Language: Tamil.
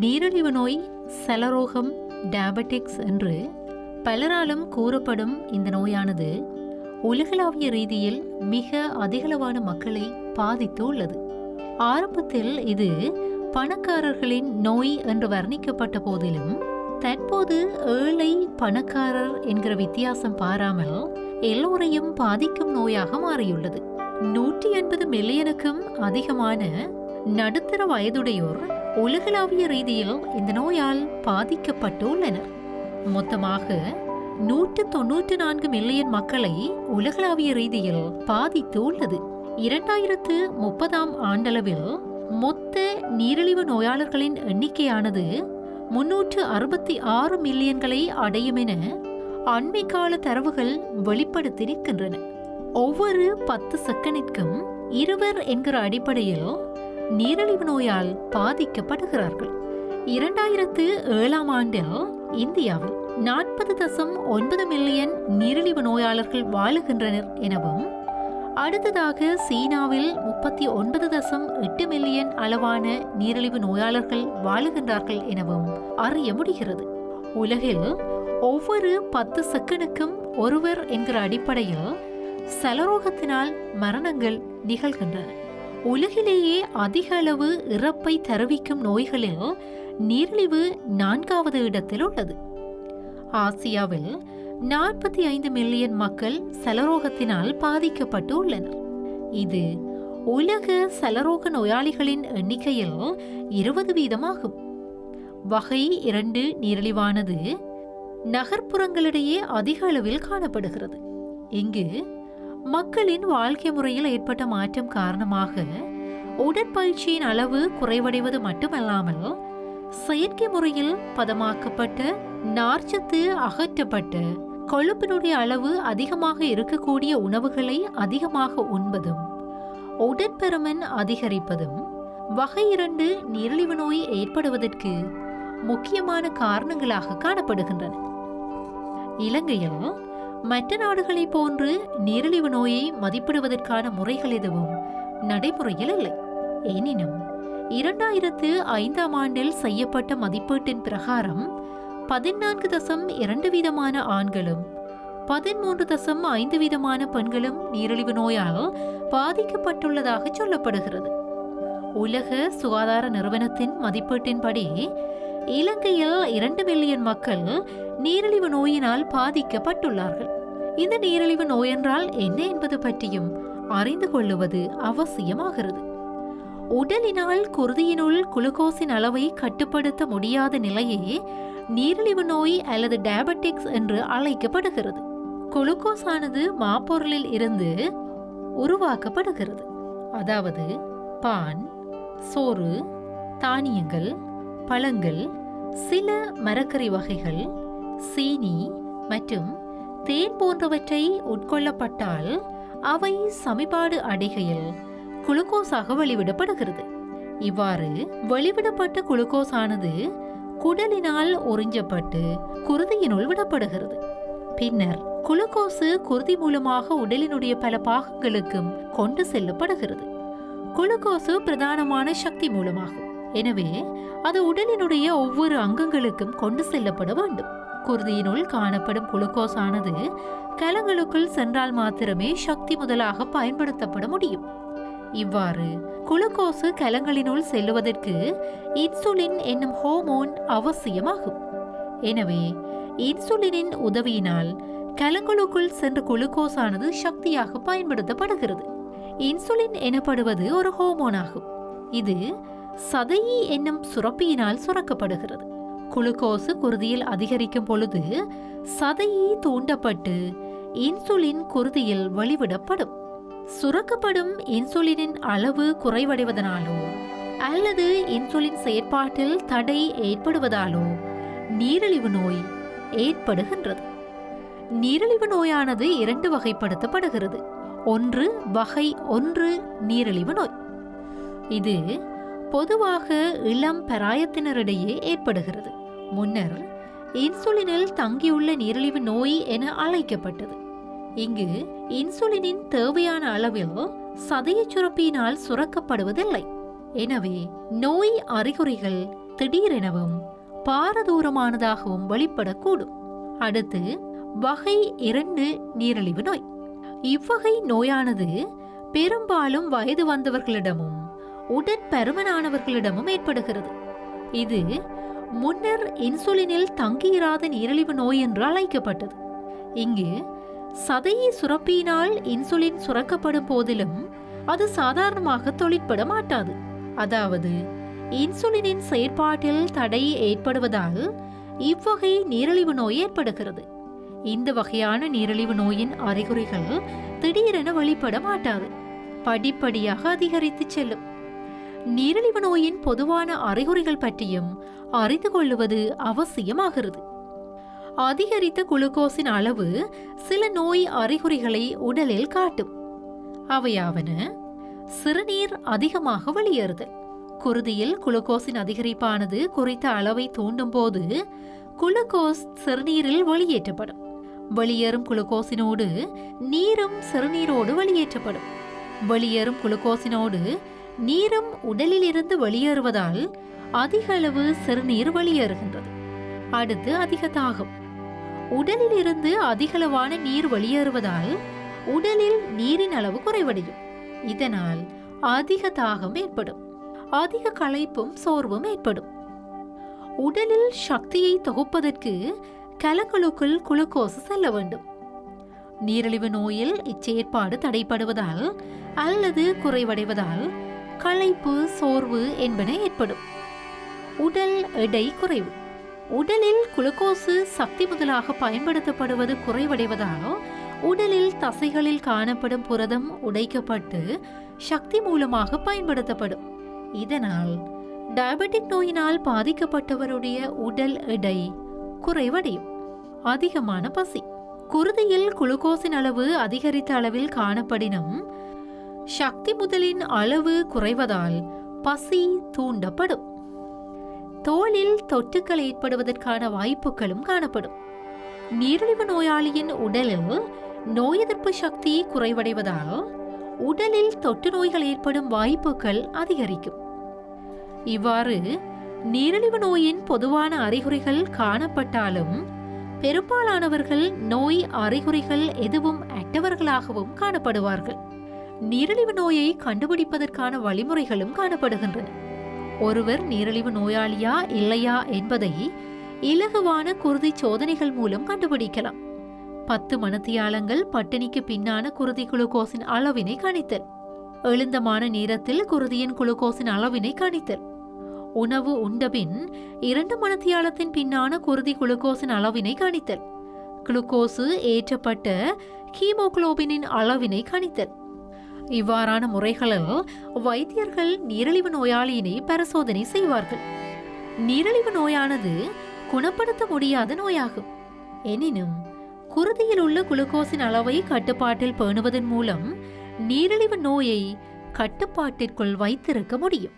நீரிழிவு நோய் செலரோகம் டயபெட்டிக்ஸ் என்று பலராலும் கூறப்படும் இந்த நோயானது உலகளாவிய ரீதியில் மிக அதிகளவான மக்களை பாதித்து உள்ளது. ஆரம்பத்தில் இது பணக்காரர்களின் நோய் என்று வர்ணிக்கப்பட்ட போதிலும் தற்போது ஏழை பணக்காரர் என்கிற வித்தியாசம் பாராமல் எல்லோரையும் பாதிக்கும் நோயாக மாறியுள்ளது. நூற்றி எண்பது மில்லியனுக்கும் அதிகமான நடுத்தர வயதுடையோர் உலகளாவிய ரீதியில் இந்த நோயால் பாதிக்கப்பட்டுள்ளனர் மொத்தமாக நூற்று தொன்னூற்று நான்கு மில்லியன் மக்களை உலகளாவிய ரீதியில் பாதித்து உள்ளது இரண்டாயிரத்து முப்பதாம் ஆண்டளவில் மொத்த நீரிழிவு நோயாளர்களின் எண்ணிக்கையானது முன்னூற்று அறுபத்தி ஆறு மில்லியன்களை அடையும் என அண்மைக்கால தரவுகள் வெளிப்படுத்தியிருக்கின்றன. ஒவ்வொரு பத்து செகண்டிற்கும் இருவர் என்கிற அடிப்படையில் நீரிழிவு நோயால் பாதிக்கப்படுகிறார்கள். இரண்டாயிரத்து ஏழாம் ஆண்டில் இந்தியாவில் நாற்பது தசம் ஒன்பது மில்லியன் நீரிழிவு நோயாளர்கள் வாழுகின்றனர் எனவும் அடுத்ததாக சீனாவில் முப்பத்தி ஒன்பது தசம் எட்டு மில்லியன் அளவான நீரிழிவு நோயாளர்கள் வாழுகின்றார்கள் எனவும் அறிய முடிகிறது. உலகில் ஒவ்வொரு பத்து செகண்டுக்கும் ஒருவர் என்கிற அடிப்படையில் சலரோகத்தினால் மரணங்கள் நிகழ்கின்றன. உலகிலேயே அதிக அளவு இறப்பை தருவிக்கும் நோய்களில் நீரிழிவு நான்காவது இடத்தில் உள்ளது. ஆசியாவில் நாற்பத்தி ஐந்து மில்லியன் மக்கள் சலரோகத்தினால் பாதிக்கப்பட்டு உள்ளனர். இது உலக சலரோக நோயாளிகளின் எண்ணிக்கையில் இருபது வீதமாகும். வகை இரண்டு நீரிழிவானது நகர்ப்புறங்களிடையே அதிக அளவில் காணப்படுகிறது. இங்கு மக்களின் வாழ்க்கை முறையில் ஏற்பட்ட மாற்றம் காரணமாக உடற்பயிற்சியின் அளவு குறைவடைவது மட்டுமல்லாமல் செயற்கை முறையில் பதமாக்கப்பட்ட நார்ச்சத்து அகற்றப்பட்டு கொழுப்பினுடைய அளவு அதிகமாக இருக்கக்கூடிய உணவுகளை அதிகமாக உண்பதும் உடற்பெருமன் அதிகரிப்பதும் வகை இரண்டு நீரிழிவு நோய் ஏற்படுவதற்கு முக்கியமான காரணங்களாக காணப்படுகின்றன. இலங்கையில் மற்ற நாடுகளைப் போன்று நீரிழிவு நோயை மதிப்பிடுவதற்கான முறைகள் எதுவும் நடைமுறையில் இல்லை. எனினும் இரண்டாயிரத்து ஐந்தாம் ஆண்டில் செய்யப்பட்ட மதிப்பீட்டின் பிரகாரம் பதினான்கு தசம் இரண்டு வீதமான ஆண்களும் பதிமூன்று தசம் ஐந்து வீதமான பெண்களும் நீரிழிவு நோயால் பாதிக்கப்பட்டுள்ளதாக சொல்லப்படுகிறது. உலக சுகாதார நிறுவனத்தின் மதிப்பீட்டின்படி இலங்கையில் இரண்டு மில்லியன் மக்கள் நீரிழிவு நோயினால் பாதிக்கப்பட்டுள்ளார்கள். இந்த நீரிழிவு நோய் என்றால் என்ன என்பது பற்றியும் அறிந்து கொள்ளுவது அவசியமாகிறது. உடலினால் குருதியினுள் குளுக்கோஸின் அளவை கட்டுப்படுத்த முடியாத நிலையே நீரிழிவு நோய் அல்லது டயபெட்டிக்ஸ் என்று அழைக்கப்படுகிறது. குளுக்கோஸ் ஆனது மாப்பொருளில் இருந்து உருவாக்கப்படுகிறது. அதாவது பான் சோறு தானியங்கள் பழங்கள் சில மரக்கறி வகைகள் சீனி மற்றும் தேன் போன்றவற்றை உட்கொள்ளப்பட்டால் அவை சமிபாடு அடைகையில் குளுக்கோஸாக வெளிவிடப்படுகிறது. இவ்வாறு வெளிவிடப்பட்ட குளுக்கோஸ் ஆனது குடலினால் உறிஞ்சப்பட்டு குருதியினுள் விடப்படுகிறது. பின்னர் குளுக்கோசு குருதி மூலமாக உடலினுடைய பல பாகங்களுக்கும் கொண்டு செல்லப்படுகிறது. குளுக்கோசு பிரதானமான சக்தி மூலமாகும். எனவே அது உடலினுடைய ஒவ்வொரு அங்கங்களுக்கும் கொண்டு செல்லப்பட வேண்டும். குருதியினுள் காணப்படும் குளுக்கோஸ் ஆனது கலங்களுக்குள் சென்றால் மாத்திரமே சக்தி முதலாக பயன்படுத்தப்பட முடியும். இவ்வாறு குளுக்கோசு கலங்களினுள் செல்லுவதற்கு இன்சுலின் என்னும் ஹோமோன் அவசியமாகும். எனவே இன்சுலினின் உதவியினால் கலங்களுக்குள் சென்ற குளுக்கோஸானது சக்தியாக பயன்படுத்தப்படுகிறது. இன்சுலின் எனப்படுவது ஒரு ஹோமோன் ஆகும் இது சதையி என்னும் சுரப்பியினால் சுரக்கப்படுகிறது. குளுக்கோசு குருதியில் அதிகரிக்கும் பொழுது சதையை தூண்டப்பட்டு இன்சுலின் குருதியில் வெளிவிடப்படும் சுரக்கப்படும் இன்சுலினின் அளவு குறைவடைவதனாலோ அல்லது இன்சுலின் செயற்பாட்டில் தடை ஏற்படுவதாலோ நீரிழிவு நோய் ஏற்படுகின்றது. நீரிழிவு நோயானது இரண்டு வகைப்படுத்தப்படுகிறது. ஒன்று வகை ஒன்று நீரிழிவு நோய். இது பொதுவாக இளம் பராயத்தினரிடையே ஏற்படுகிறது. முன்னர் இன்சுலினில் தங்கியுள்ள நீரிழிவு நோய் என அழைக்கப்பட்டது. இங்கு இன்சுலினின் தேவையான அளவில் சதையச் சுரப்பியினால் சுரக்கப்படுவதில்லை. எனவே நோய் அறிகுறிகள் திடீரெனவும் பாரதூரமானதாகவும் வெளிப்படக்கூடும். அடுத்து வகை இரண்டு நீரிழிவு நோய். இவ்வகை நோயானது பெரும்பாலும் வயது வந்தவர்களிடமும் உடற்பருமனானவர்களிடமும் ஏற்படுகிறது. இது முன்னர் இன்சுலினில் தங்கியிராத நீரிழிவு நோய் என்று அழைக்கப்பட்டது. இங்கு சதையை சுரப்பினால் இன்சுலின் சுரக்கப்படும் போதிலும் அது சாதாரணமாக தொழிற்பட மாட்டாது. அதாவது இன்சுலினின் செயற்பாட்டில் தடை ஏற்படுவதால் இவ்வகை நீரிழிவு நோய் ஏற்படுகிறது. இந்த வகையான நீரிழிவு நோயின் அறிகுறிகள் திடீரென வெளிப்பட மாட்டாது. படிப்படியாக அதிகரித்து செல்லும். நீரிழிவு நோயின் பொதுவான அறிகுறிகள் பற்றியும் அறிந்து கொள்ளுவது அவசியமாகிறது. அதிகரித்த குளுக்கோஸின் அளவு சில நோய் அறிகுறிகளை உடலில் காட்டும். அவையாவன சிறுநீர் அதிகமாக வெளியேறுதல். குருதியில் குளுக்கோஸின் அதிகரிப்பானது குறித்த அளவை தூண்டும் போது குளுக்கோஸ் சிறுநீரில் வெளியேற்றப்படும். வெளியேறும் குளுக்கோஸினோடு நீரும் சிறுநீரோடு வெளியேற்றப்படும். வெளியேறும் குளுக்கோஸினோடு நீரும் உடலிலிருந்து வெளியேறுவதால் அதிக அளவு சிறுநீர் வெளியேறுகின்றது. அடுத்து அதிக தாகம் உடலில் இருந்து அதிகளவான நீர் வெளியேறுவதால் உடலில் நீரின் அளவு குறைவடையும். இதனால் அதிக தாகம் ஏற்படும். அதிக களைப்பும் சோர்வும் ஏற்படும். உடலில் சக்தியை தொகுப்பதற்கு கலங்களுக்குள் குளுக்கோஸ் செல்ல வேண்டும். நீரிழிவு நோயில் இச்செயற்பாடு தடைப்படுவதால் அல்லது குறைவடைவதால் களைப்பு சோர்வு என்பன ஏற்படும். உடல் எடை குறைவு. உடலில் குளுக்கோசு சக்தி முதலாக பயன்படுத்தப்படுவது குறைவடைவதால் உடலில் தசைகளில் காணப்படும் புரதம் உடைக்கப்பட்டு சக்தி மூலமாக பயன்படுத்தப்படும். இதனால் டயபெட்டிக் நோயினால் பாதிக்கப்பட்டவருடைய உடல் எடை குறைவடையும். அதிகமான பசி. குருதியில் குளுக்கோஸின் அளவு அதிகரித்த அளவில் காணப்படினும் சக்தி முதலின் அளவு குறைவதால் பசி தூண்டப்படும். தோலில் தொற்றுக்கள் ஏற்படுவதற்கான வாய்ப்புகளும் காணப்படும். நீரிழிவு நோயாளியின் உடலில் நோய் எதிர்ப்பு சக்தி குறைவடைவதால் உடலில் தொற்று நோய்கள் ஏற்படும் வாய்ப்புகள் அதிகரிக்கும். இவ்வாறு நீரிழிவு நோயின் பொதுவான அறிகுறிகள் காணப்பட்டாலும் பெரும்பாலானவர்கள் நோய் அறிகுறிகள் எதுவும் அற்றவர்களாகவும் காணப்படுவார்கள். நீரிழிவு நோயை கண்டுபிடிப்பதற்கான வழிமுறைகளும் காணப்படுகின்றன. ஒருவர் நீரிழிவு நோயாளியா இல்லையா என்பதை இலகுவான குருதி சோதனைகள் மூலம் கண்டுபிடிக்கலாம். பத்து மணத்தியாலங்கள் பட்டினிக்கு பின்னான குருதி குளுக்கோஸின் அளவினை கணித்தல். எழுந்தமான நேரத்தில் குருதியின் குளுக்கோஸின் அளவினை கணித்தல். உணவு உண்டபின் இரண்டு மணத்தியாலத்தின் பின்னான குருதி குளுக்கோஸின் அளவினை கணித்தல். குளுக்கோசு ஏற்றப்பட்ட ஹீமோகுளோபினின் அளவினை கணித்தல். இவ்வாறான முறைகளில் வைத்தியர்கள் நீரிழிவு நோயாளியினை பரிசோதனை செய்வார்கள். நீரிழிவு நோயானது குணப்படுத்த முடியாத நோயாகும். எனினும் குருதியில் உள்ள குளுக்கோஸின் அளவை கட்டுப்பாட்டில் பேணுவதன் மூலம் நீரிழிவு நோயை கட்டுப்பாட்டிற்குள் வைத்திருக்க முடியும்.